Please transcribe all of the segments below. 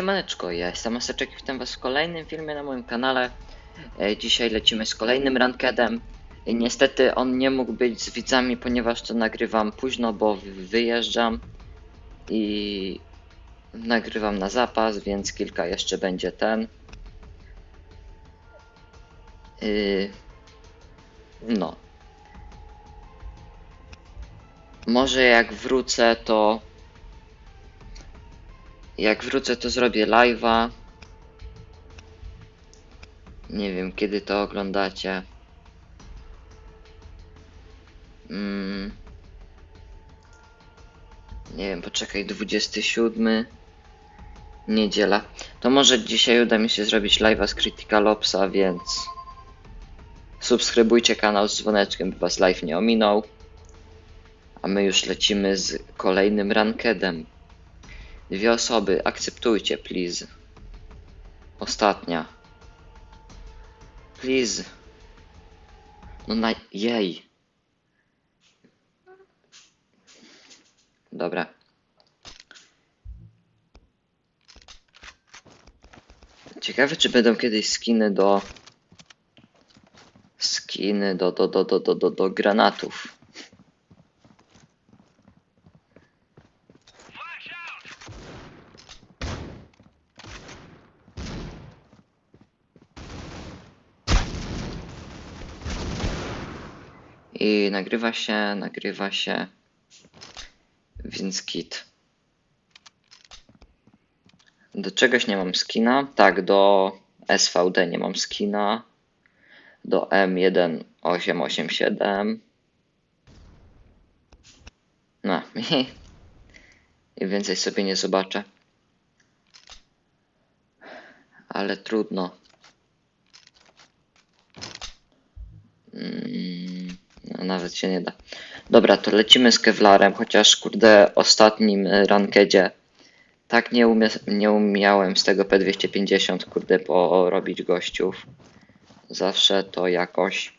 Siemaneczko, ja jestem Maseczek i witam was w kolejnym filmie na moim kanale. E, Dzisiaj lecimy z kolejnym rankedem. E, Niestety on nie mógł być z widzami, ponieważ to nagrywam późno, bo wy- wyjeżdżam i nagrywam na zapas, więc kilka jeszcze będzie ten. Yy, No. Może jak wrócę, to jak wrócę, to zrobię live'a. Nie wiem, kiedy to oglądacie. Mm. Nie wiem, poczekaj, 27. Niedziela. To może dzisiaj uda mi się zrobić live'a z Critical Opsa, więc subskrybujcie kanał z dzwoneczkiem, by was live nie ominął. A my już lecimy z kolejnym rankedem. Dwie osoby, akceptujcie, please. Ostatnia. Please. No na... jej. Dobra. Ciekawe, czy będą kiedyś skiny do... Skiny do, do, do, do, do, do, do granatów. I nagrywa się, nagrywa się. Więc kit. Do czegoś nie mam skina. Tak, do SVD nie mam skina. Do M1887. No i, i więcej sobie nie zobaczę. Ale trudno. Mm, nawet się nie da. Dobra, to lecimy z Kevlarem, chociaż kurde ostatnim e, rankedzie tak nie, umie, nie umiałem z tego P250 kurde porobić gościów. Zawsze to jakoś.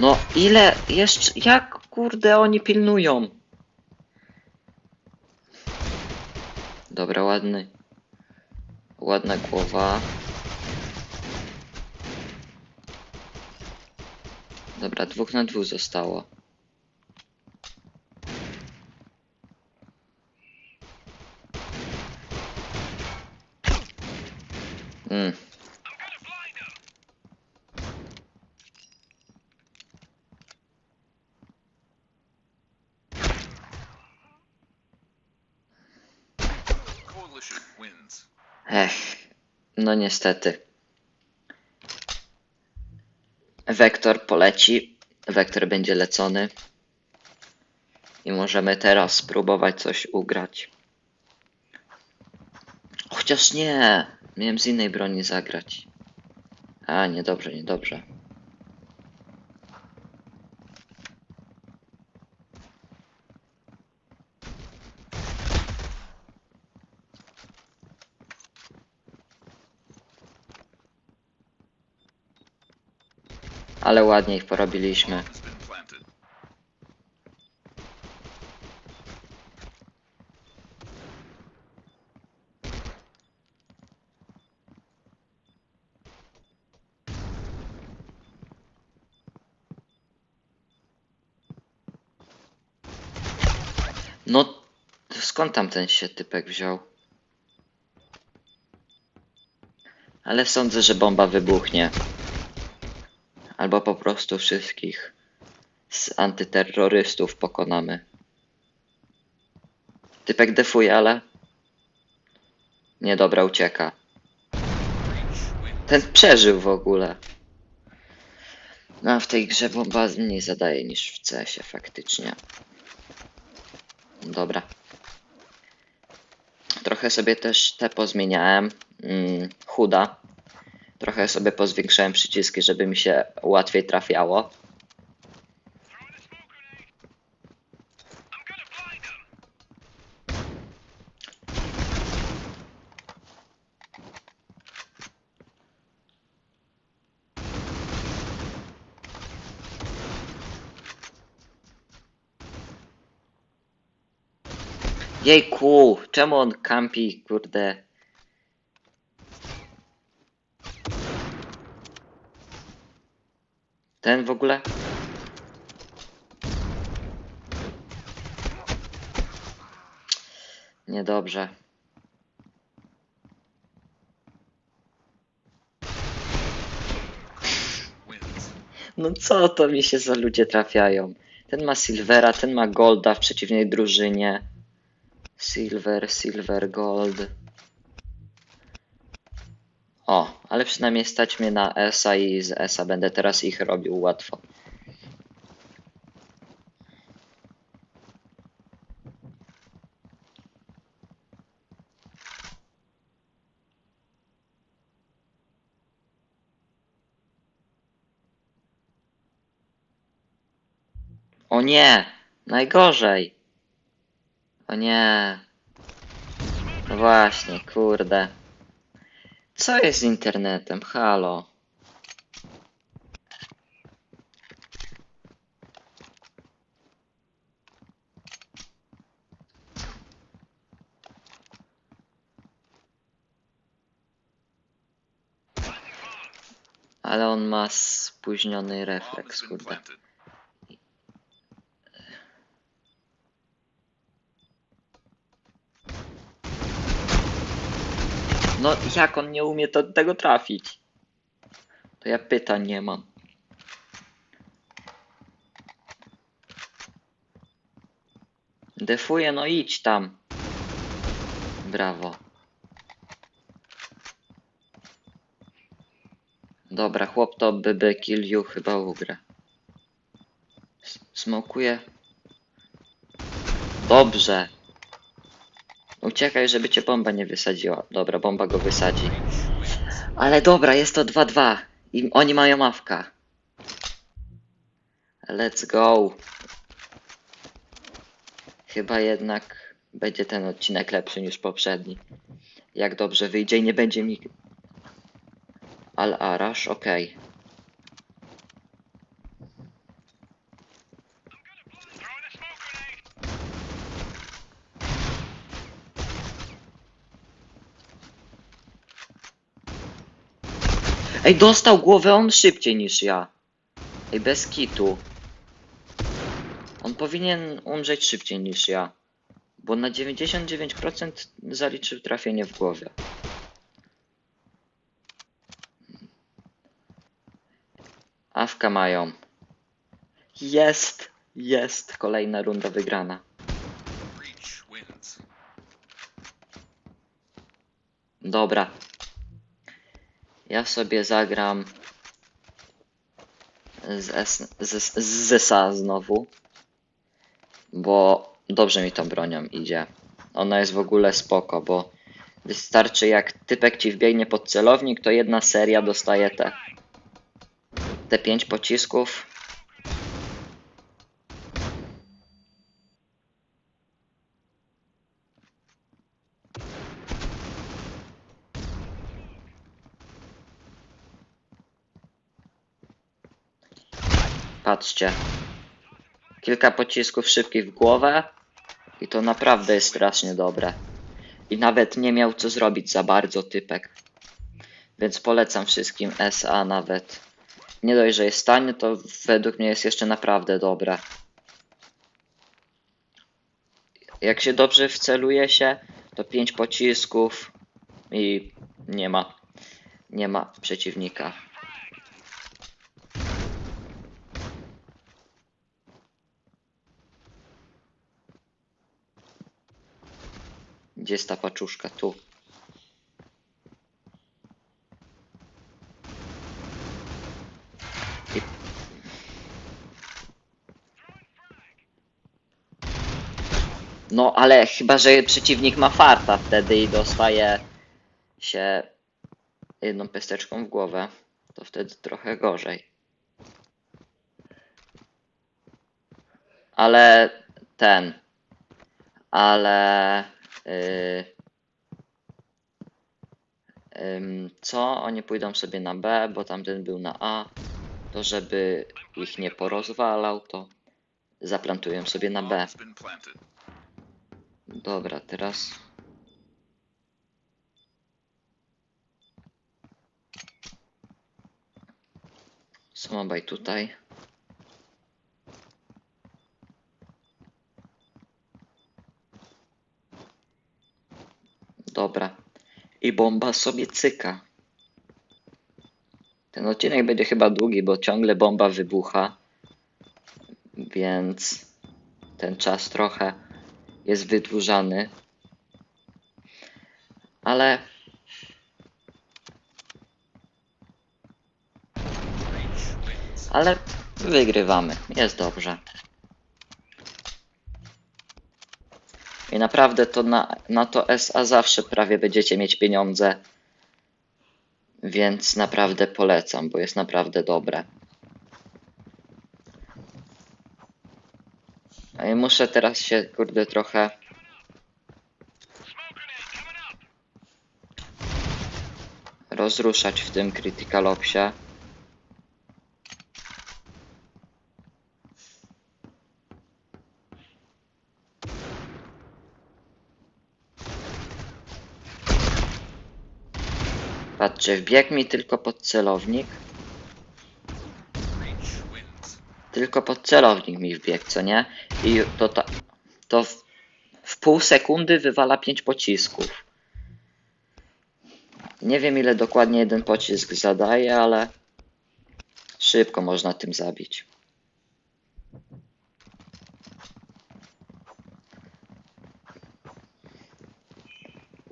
No ile jeszcze, jak kurde oni pilnują? Dobra, ładny. Ładna głowa. Dobra, dwóch na dwóch zostało. Mm. No niestety. Wektor poleci. Wektor będzie lecony. I możemy teraz spróbować coś ugrać. Chociaż nie. Miałem z innej broni zagrać. A, niedobrze, niedobrze. Ale ładnie ich porobiliśmy. No, skąd tam ten się typek wziął? Ale sądzę, że bomba wybuchnie. Albo po prostu wszystkich z antyterrorystów pokonamy. Typek defuje, ale... Nie, dobra, ucieka. Ten przeżył w ogóle. No, a w tej grze bomba mniej zadaje niż w CS-ie faktycznie. Dobra. Trochę sobie też te pozmieniałem. Mm, chuda. Trochę sobie pozwiększałem przyciski, żeby mi się łatwiej trafiało. Jejku, czemu on kampi, kurde, Ten w ogóle? Niedobrze. No co to mi się za ludzie trafiają? Ten ma Silvera, ten ma Golda w przeciwnej drużynie. Silver, Silver, Gold. O, ale przynajmniej stać mnie na ESA i z ESA będę teraz ich robił łatwo. O nie! Najgorzej! O nie! No właśnie, kurde. Co jest z internetem? Halo. Ale on ma spóźniony refleks, kurde. No jak on nie umie to, tego trafić? To ja pytań nie mam. Defuję, no idź tam. Brawo. Dobra, chłop to BB kill you chyba ugra. Smokuje. Dobrze. Uciekaj, żeby cię bomba nie wysadziła. Dobra, bomba go wysadzi. Ale dobra, jest to 2-2. I oni mają mawka. Let's go. Chyba jednak będzie ten odcinek lepszy niż poprzedni. Jak dobrze wyjdzie i nie będzie mi... Al Arash, okej. Ej, dostał głowę on szybciej niż ja. Ej, bez kitu. On powinien umrzeć szybciej niż ja. Bo na 99% zaliczył trafienie w głowę. Awka mają. Jest! Jest! Kolejna runda wygrana. Dobra. Ja sobie zagram z, Zesa znowu. Bo dobrze mi tą bronią idzie. Ona jest w ogóle spoko, bo wystarczy jak typek ci wbiegnie pod celownik, to jedna seria dostaje te, te pięć pocisków. Patrzcie. Kilka pocisków szybkich w głowę i to naprawdę jest strasznie dobre. I nawet nie miał co zrobić za bardzo typek. Więc polecam wszystkim SA nawet. Nie dość, że jest tanie, to według mnie jest jeszcze naprawdę dobre. Jak się dobrze wceluje się, to 5 pocisków i nie ma. Nie ma przeciwnika. Gdzie jest ta paczuszka? Tu. No, ale chyba, że przeciwnik ma farta wtedy i dostaje się jedną pesteczką w głowę, to wtedy trochę gorzej. Ale ten, ale co? Oni pójdą sobie na B, bo tamten był na A. To żeby ich nie porozwalał, to zaplantują sobie na B. Dobra, teraz. Samobaj tutaj. Dobra. I bomba sobie cyka. Ten odcinek będzie chyba długi, bo ciągle bomba wybucha. Więc ten czas trochę jest wydłużany. Ale. Ale wygrywamy. Jest dobrze. I naprawdę to na, na to SA zawsze prawie będziecie mieć pieniądze. Więc naprawdę polecam, bo jest naprawdę dobre. Ja muszę teraz się, kurde, trochę. Rozruszać w tym Critical Opsie. Patrzcie, wbiegł mi tylko pod celownik. Tylko pod celownik mi wbiegł, co nie? I to, to, to w, w pół sekundy wywala pięć pocisków. Nie wiem ile dokładnie jeden pocisk zadaje, ale szybko można tym zabić.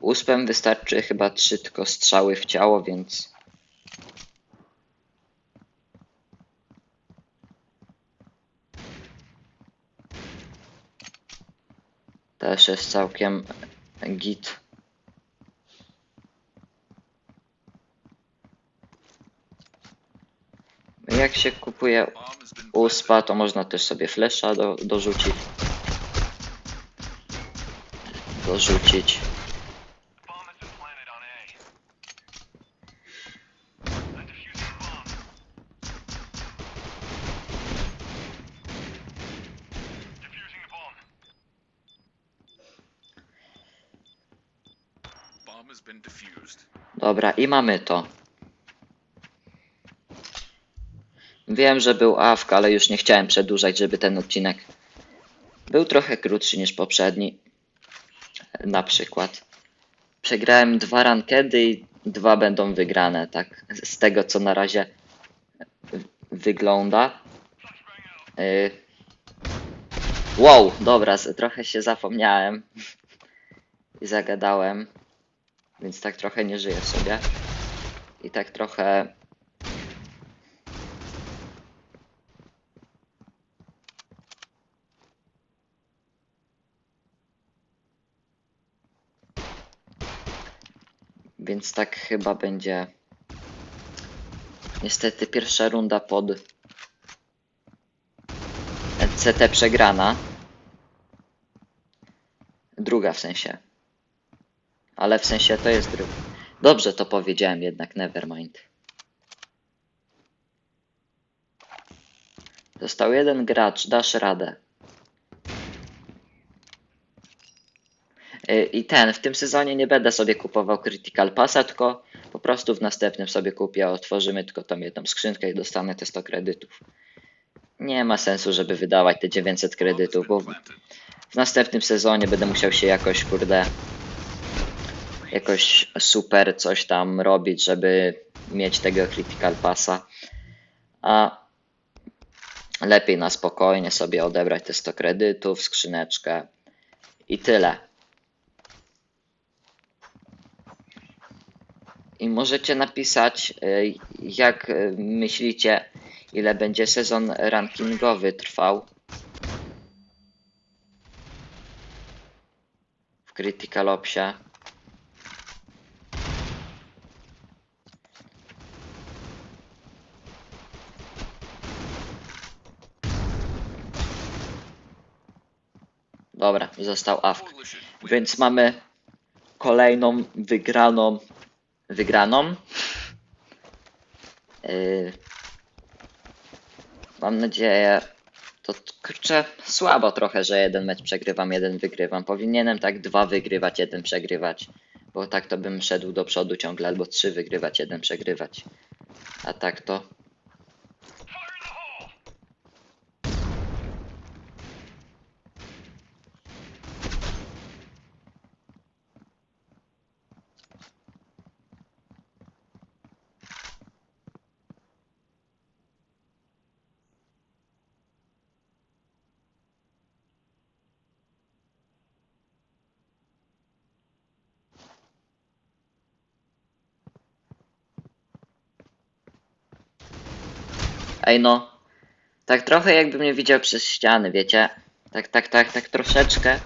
Uspem wystarczy chyba trzy tylko strzały w ciało, więc też jest całkiem git. Jak się kupuje uspa, to można też sobie flesza do, dorzucić. Dorzucić. Dobra, i mamy to. Wiem, że był AFK, ale już nie chciałem przedłużać, żeby ten odcinek był trochę krótszy niż poprzedni. Na przykład. Przegrałem dwa rankedy i dwa będą wygrane, tak? Z tego, co na razie wygląda. Y... Wow, dobra, trochę się zapomniałem i zagadałem. Więc tak trochę nie żyję sobie. I tak trochę. Więc tak chyba będzie. Niestety pierwsza runda pod CT przegrana. Druga w sensie. Ale w sensie to jest drugi. Dobrze to powiedziałem jednak, nevermind. Został jeden gracz, dasz radę. Y, I ten, w tym sezonie nie będę sobie kupował Critical Passa, tylko po prostu w następnym sobie kupię, otworzymy tylko tą jedną skrzynkę i dostanę te 100 kredytów. Nie ma sensu, żeby wydawać te 900 Bomb has kredytów, bo w następnym sezonie będę musiał się jakoś, kurde, jakoś super coś tam robić, żeby mieć tego Critical Passa. A lepiej na spokojnie sobie odebrać te 100 kredytów, skrzyneczkę i tyle. I możecie napisać, y, jak myślicie, ile będzie sezon rankingowy trwał. W Critical Opsie. Dobra, został AFK. Więc mamy kolejną wygraną. Wygraną. Yy, mam nadzieję, To kurczę, słabo trochę, że jeden mecz przegrywam, jeden wygrywam. Powinienem tak dwa wygrywać, jeden przegrywać. Bo tak to bym szedł do przodu ciągle, albo trzy wygrywać, jeden przegrywać. A tak to. Ej no. Tak trochę jakby mnie widział przez ściany, wiecie? Tak, tak, tak, tak troszeczkę.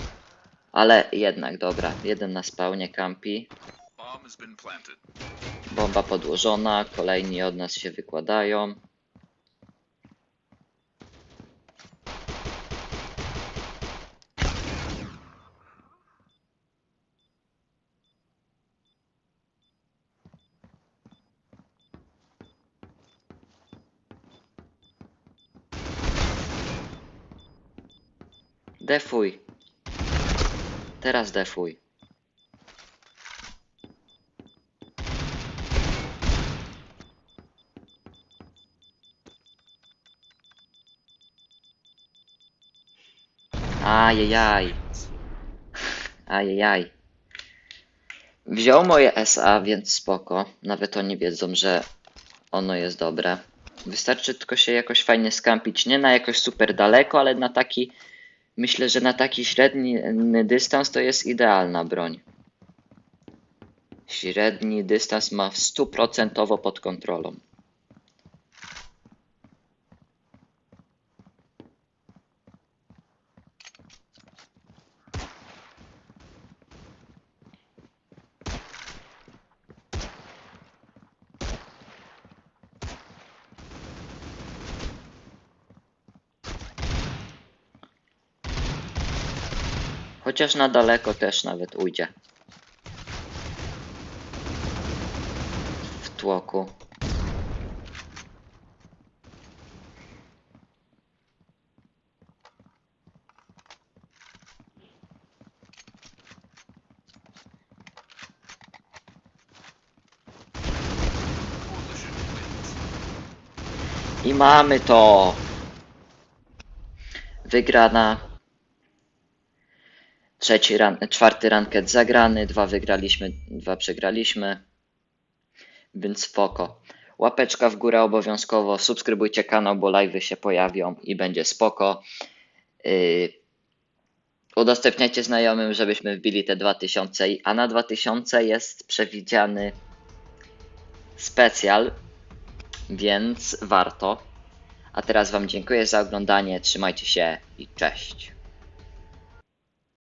Ale jednak, dobra. Jeden na spawnie kampi. Bomba podłożona, kolejni od nas się wykładają. Defuj. Teraz defuj. Ajajaj. Ajajaj. Wziął moje SA, więc spoko. Nawet oni wiedzą, że ono jest dobre. Wystarczy tylko się jakoś fajnie skampić. Nie na jakoś super daleko, ale na taki. Myślę, że na taki średni dystans to jest idealna broń. Średni dystans ma 100% pod kontrolą. Chociaż na daleko też nawet ujdzie. W tłoku. I mamy to. Wygrana. Trzeci ran, czwarty ranket zagrany, dwa wygraliśmy, dwa przegraliśmy. Więc spoko. Łapeczka w górę obowiązkowo, subskrybujcie kanał, bo live'y się pojawią i będzie spoko. Yy, udostępniajcie znajomym, żebyśmy wbili te 2000, i- a na 2000 jest przewidziany specjal, więc warto. A teraz Wam dziękuję za oglądanie, trzymajcie się i cześć.